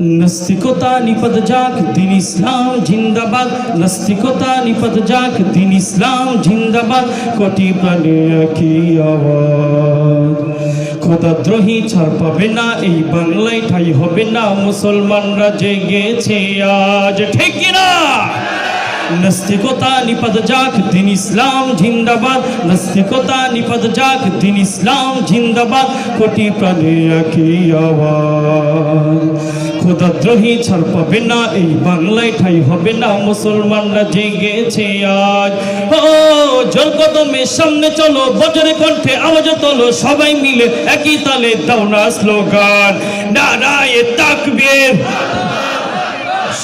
নাস্তিকতা নিপদ যাক দিন ইসলাম, জিন্দাবাদ। নাস্তিকতা নিপদ যাক দিন ইসলাম, জিন্দাবাদ। কোটি প্রাণে একই আওয়াজ। খোদাদ্রোহী ছাড় পাবে না, এই বাংলায় ঠাই হবে না। মুসলমানরা জেগেছে আজ, ঠিক কিনা নাস্তিকতা নিপদ যাক দিন ইসলাম, জিন্দাবাদ। নাস্তিকতা নিপদ যাক দিন ইসলাম, জিন্দাবাদ। কোটি প্রাণে একই আওয়াজ। খোদাদ্রোহী ছাড় পাবে না এই বাংলায় ঠাই হবে না। মুসলমানরা জেগেছে আজ। ও জল কদমের সামনে চলো বজরে কণ্ঠে আওয়াজ তোলো সবাই মিলে একই তালে দাও না স্লোগান। নারায়ে তাকবীর।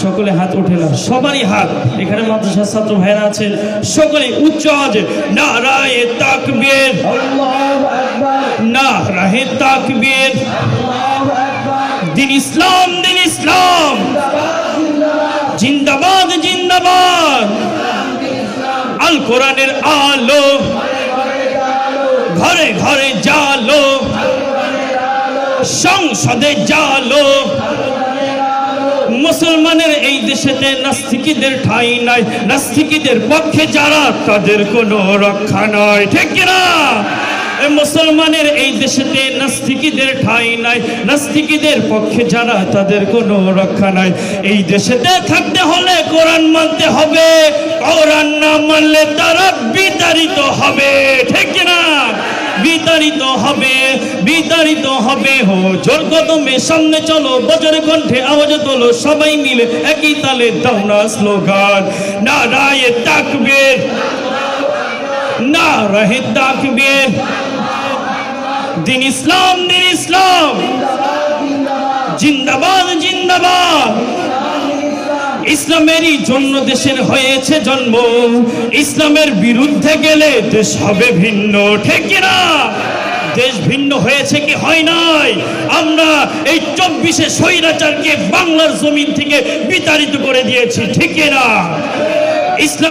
সকলে হাত ওঠে না সবারই হাত। এখানে মাদ্রাসার ছাত্র ভাইরা আছেন সকলে উচ্চ আওয়াজে নারায়ে তাকবীর। নারায়ে তাকবীর। দিন ইসলাম দিন ইসলাম। জিন্দাবাদ জিন্দাবাদ। আল কোরআনের আলো। ঘরে ঘরে জালো। সংসদে জালো। মুসলমানের এই দেশেতে নাস্তিকীদের ঠাই নাই। নাস্তিকীদের পক্ষে যারা, তাদের কোনো রক্ষা নয় ঠিক কিনা? মুসলমানের এই দেশেতে নাস্তিকীদের ঠাই নাই, নাস্তিকীদের পক্ষে যারা, তাদের কোনো রক্ষা নাই। এই দেশেতে থাকতে হলে কোরআন মানতে হবে, কোরআন না মানলে তারা বিতাড়িত হবে, ঠিক কিনা? বিতাড়িত হবে বিতাড়িত হবে। হো, জোর কদমে সামনে চলো, বজরে কণ্ঠে আওয়াজ তোলো, সবাই মিলে একই তালে দাও না স্লোগান। না রায়ে তাকবীর না রহে তাকবীর। দিন ইসলাম দিন ইসলাম। জিন্দাবাদ জিন্দাবাদ। ইসলামেরই জন্য দেশের হয়েছে জন্ম। ইসলামের বিরুদ্ধে গেলে দেশ হবে ভিন্ন, ঠিক কিনা দেশ ভিন্ন হয়েছে কি হয় নাই? আমরা এই চব্বিশে স্বৈরাচারকে বাংলার জমিন থেকে বিতাড়িত করে দিয়েছি, ঠিক কিনা ইসলাম